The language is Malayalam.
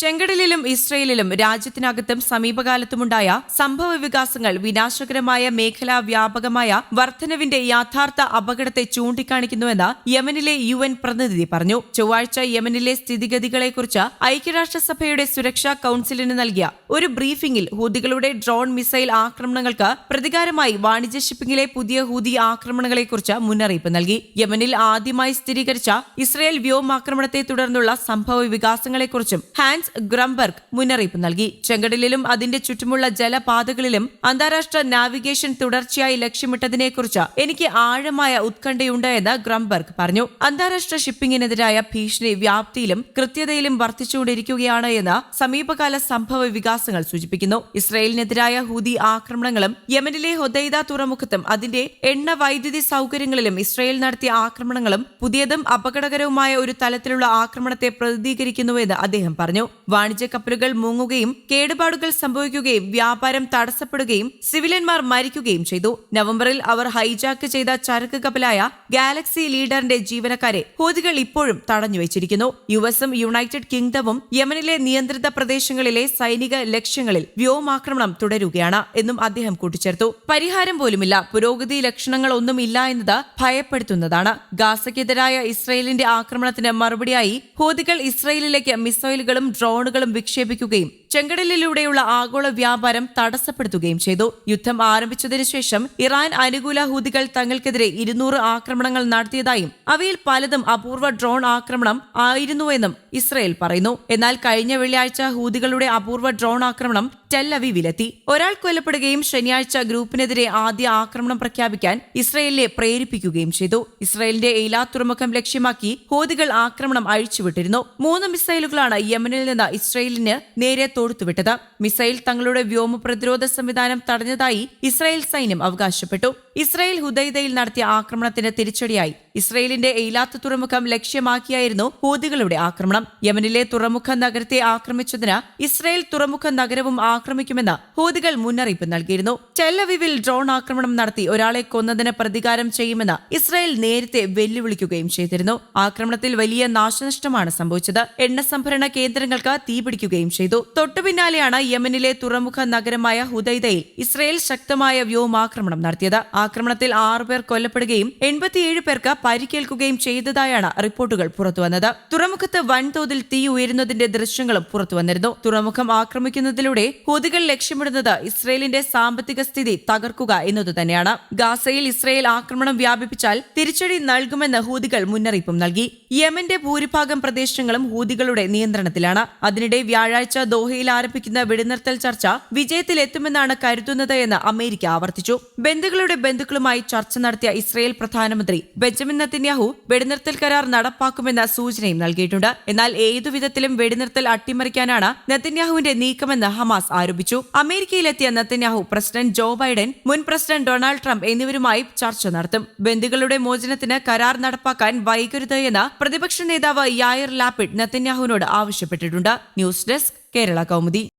ചെങ്കടലിലും ഇസ്രയേലിലും രാജ്യത്തിനകത്തും സമീപകാലത്തുമുണ്ടായ സംഭവ വികാസങ്ങൾ വിനാശകരമായ മേഖലാ വ്യാപകമായ വർധനവിന്റെ യാഥാർത്ഥ അപകടത്തെ ചൂണ്ടിക്കാണിക്കുന്നുവെന്ന് യമനിലെ യു എൻ പ്രതിനിധി പറഞ്ഞു. ചൊവ്വാഴ്ച യമനിലെ സ്ഥിതിഗതികളെക്കുറിച്ച് ഐക്യരാഷ്ട്രസഭയുടെ സുരക്ഷാ കൌൺസിലിന് നൽകിയ ഒരു ബ്രീഫിംഗിൽ ഹൂതികളുടെ ഡ്രോൺ മിസൈൽ ആക്രമണങ്ങൾക്ക് പ്രതികാരമായി വാണിജ്യ ഷിപ്പിംഗിലെ പുതിയ ഹൂതി ആക്രമണങ്ങളെക്കുറിച്ച് മുന്നറിയിപ്പ് നൽകി. യമനിൽ ആദ്യമായി സ്ഥിരീകരിച്ച ഇസ്രയേൽ വ്യോമാക്രമണത്തെ തുടർന്നുള്ള സംഭവ വികാസങ്ങളെക്കുറിച്ചും ഹാൻസ് ഗ്രംബർഗ് മുന്നറിയിപ്പ് നൽകി. ചെങ്കടലിലും അതിന്റെ ചുറ്റുമുള്ള ജലപാതകളിലും അന്താരാഷ്ട്ര നാവിഗേഷൻ തുടർച്ചയായി ലക്ഷ്യമിട്ടതിനെക്കുറിച്ച് എനിക്ക് ആഴമായ ഉത്കണ്ഠയുണ്ട് എന്ന് ഗ്രംബർഗ് പറഞ്ഞു. അന്താരാഷ്ട്ര ഷിപ്പിംഗിനെതിരായ ഭീഷണി വ്യാപ്തിയിലും കൃത്യതയിലും വർദ്ധിച്ചുകൊണ്ടിരിക്കുകയാണ് എന്ന് സമീപകാല സംഭവ വികാസങ്ങൾ സൂചിപ്പിക്കുന്നു. ഇസ്രയേലിനെതിരായ ഹൂതി ആക്രമണങ്ങളും യമനിലെ ഹൊദൈദ തുറമുഖത്തും അതിന്റെ എണ്ണ വൈദ്യുതി സൗകര്യങ്ങളിലും ഇസ്രയേൽ നടത്തിയ ആക്രമണങ്ങളും പുതിയതും അപകടകരവുമായ ഒരു തലത്തിലുള്ള ആക്രമണത്തെ പ്രതിനിധീകരിക്കുന്നുവെന്ന് അദ്ദേഹം പറഞ്ഞു. വാണിജ്യ കപ്പലുകൾ മുങ്ങുകയും കേടുപാടുകൾ സംഭവിക്കുകയും വ്യാപാരം തടസ്സപ്പെടുകയും സിവിലിയന്മാർ മരിക്കുകയും ചെയ്തു. നവംബറിൽ അവർ ഹൈജാക്ക് ചെയ്ത ചരക്ക് കപ്പലായ ഗാലക്സി ലീഡറിന്റെ ജീവനക്കാരെ ഹൂതികൾ ഇപ്പോഴും തടഞ്ഞുവച്ചിരിക്കുന്നു യു എസും യുണൈറ്റഡ് കിങ്ഡമും യമനിലെ നിയന്ത്രിത പ്രദേശങ്ങളിലെ സൈനിക ലക്ഷ്യങ്ങളിൽ വ്യോമാക്രമണം തുടരുകയാണ് എന്നും അദ്ദേഹം കൂട്ടിച്ചേർത്തു. പരിഹാരം പോലുമില്ല. പുരോഗതി ലക്ഷണങ്ങളൊന്നും ഇല്ല എന്നത് ഭയപ്പെടുത്തുന്നതാണ്. ഗാസയ്ക്കെതിരായ ഇസ്രയേലിന്റെ ആക്രമണത്തിന് മറുപടിയായി ഹൂതികൾ ഇസ്രയേലിലേക്ക് മിസൈലുകളും ഡ്രോണുകളും വിക്ഷേപിക്കുകയും ചെങ്കടലിലൂടെയുള്ള ആഗോള വ്യാപാരം തടസ്സപ്പെടുത്തുകയും ചെയ്തു. യുദ്ധം ആരംഭിച്ചതിനു ശേഷം ഇറാൻ അനുകൂല ഹൂതികൾ തങ്ങൾക്കെതിരെ ഇരുന്നൂറ് ആക്രമണങ്ങൾ നടത്തിയതായും അവയിൽ പലതും അപൂർവ ഡ്രോൺ ആക്രമണം ആയിരുന്നുവെന്നും ഇസ്രയേൽ പറയുന്നു. എന്നാൽ കഴിഞ്ഞ വെള്ളിയാഴ്ച ഹൂതികളുടെ അപൂർവ ഡ്രോൺ ആക്രമണം ടെല്ലവീവിലെത്തി ഒരാൾ കൊല്ലപ്പെടുകയും ശനിയാഴ്ച ഗ്രൂപ്പിനെതിരെ ആദ്യ ആക്രമണം പ്രഖ്യാപിക്കാൻ ഇസ്രയേലിനെ പ്രേരിപ്പിക്കുകയും ചെയ്തു. ഇസ്രയേലിന്റെ എയ്ലാ തുറമുഖം ലക്ഷ്യമാക്കി ഹൂതികൾ ആക്രമണം അഴിച്ചുവിട്ടിരുന്നു. മൂന്ന് മിസൈലുകളാണ് യമനിൽ നിന്ന് ഇസ്രയേലിന് നേരെ തൊടുത്തുവിട്ടത്. മിസൈൽ തങ്ങളുടെ വ്യോമ പ്രതിരോധ സംവിധാനം തടഞ്ഞതായി ഇസ്രായേൽ സൈന്യം അവകാശപ്പെട്ടു. ഇസ്രായേൽ ഹുദൈദയിൽ നടത്തിയ ആക്രമണത്തിന് തിരിച്ചടിയായി ഇസ്രയേലിന്റെ എയ്ലാത്ത് തുറമുഖം ലക്ഷ്യമാക്കിയായിരുന്നു ഹൂതികളുടെ ആക്രമണം. യമനിലെ തുറമുഖ നഗരത്തെ ആക്രമിച്ചതിന് ഇസ്രയേൽ തുറമുഖ നഗരവും ആക്രമിക്കുമെന്ന് ഹൂതികൾ മുന്നറിയിപ്പ് നൽകിയിരുന്നു. ടെല്ലവിവിൽ ഡ്രോൺ ആക്രമണം നടത്തി ഒരാളെ കൊന്നതിന് പ്രതികാരം ചെയ്യുമെന്ന് ഇസ്രയേൽ നേരത്തെ വെല്ലുവിളിക്കുകയും ചെയ്തിരുന്നു. ആക്രമണത്തിൽ വലിയ നാശനഷ്ടമാണ് സംഭവിച്ചത്. എണ്ണ സംഭരണ കേന്ദ്രങ്ങൾക്ക് തീപിടിക്കുകയും ചെയ്തു. തൊട്ടുപിന്നാലെയാണ് യമനിലെ തുറമുഖ നഗരമായ ഹുദൈദയിൽ ഇസ്രയേൽ ശക്തമായ വ്യോമാക്രമണം നടത്തിയത്. ആക്രമണത്തിൽ ആറുപേർ കൊല്ലപ്പെടുകയും എൺപത്തിയേഴ് പേർക്ക് പരിക്കേൽക്കുകയും ചെയ്തതായാണ് റിപ്പോർട്ടുകൾ പുറത്തുവന്നത്. തുറമുഖത്ത് വൻതോതിൽ തീ ഉയരുന്നതിന്റെ ദൃശ്യങ്ങളും പുറത്തുവന്നിരുന്നു. തുറമുഖം ആക്രമിക്കുന്നതിലൂടെ ഹൂതികൾ ലക്ഷ്യമിടുന്നത് ഇസ്രയേലിന്റെ സാമ്പത്തിക സ്ഥിതി തകർക്കുക എന്നതു തന്നെയാണ്. ഗാസയിൽ ഇസ്രയേൽ ആക്രമണം വ്യാപിപ്പിച്ചാൽ തിരിച്ചടി നൽകുമെന്ന് ഹൂതികൾ മുന്നറിയിപ്പും നൽകി. യമന്റെ ഭൂരിഭാഗം പ്രദേശങ്ങളും ഹൂതികളുടെ നിയന്ത്രണത്തിലാണ്. അതിനിടെ വ്യാഴാഴ്ച ദോഹയിൽ ആരംഭിക്കുന്ന വെടിനിർത്തൽ ചർച്ച വിജയത്തിലെത്തുമെന്നാണ് കരുതുന്നത് എന്ന് അമേരിക്ക ആവർത്തിച്ചു. ബന്ധുക്കളുടെ ബന്ധുക്കളുമായി ചർച്ച നടത്തിയ ഇസ്രയേൽ പ്രധാനമന്ത്രി ബെഞ്ചമിൻ നത്തിന്യാഹു വെടിനിർത്തൽ കരാർ നടപ്പാക്കുമെന്ന സൂചനയും നൽകിയിട്ടുണ്ട്. എന്നാൽ ഏതുവിധത്തിലും വെടിനിർത്തൽ അട്ടിമറിക്കാനാണ് നത്തിന്യാഹുവിന്റെ നീക്കമെന്ന് ഹമാസ് ആരോപിച്ചു. അമേരിക്കയിലെത്തിയ നത്തിന്യാഹു പ്രസിഡന്റ് ജോ ബൈഡൻ മുൻ പ്രസിഡന്റ് ഡൊണാൾഡ് ട്രംപ് എന്നിവരുമായി ചർച്ച നടത്തും. ബന്ധുക്കളുടെ മോചനത്തിന് കരാർ നടപ്പാക്കാൻ വൈകരുത് എന്ന് പ്രതിപക്ഷ നേതാവ് യായർ ലാപിഡ് നത്തിന്യാഹുവിനോട് ആവശ്യപ്പെട്ടിട്ടുണ്ട്. News desk Kerala Kaumudi.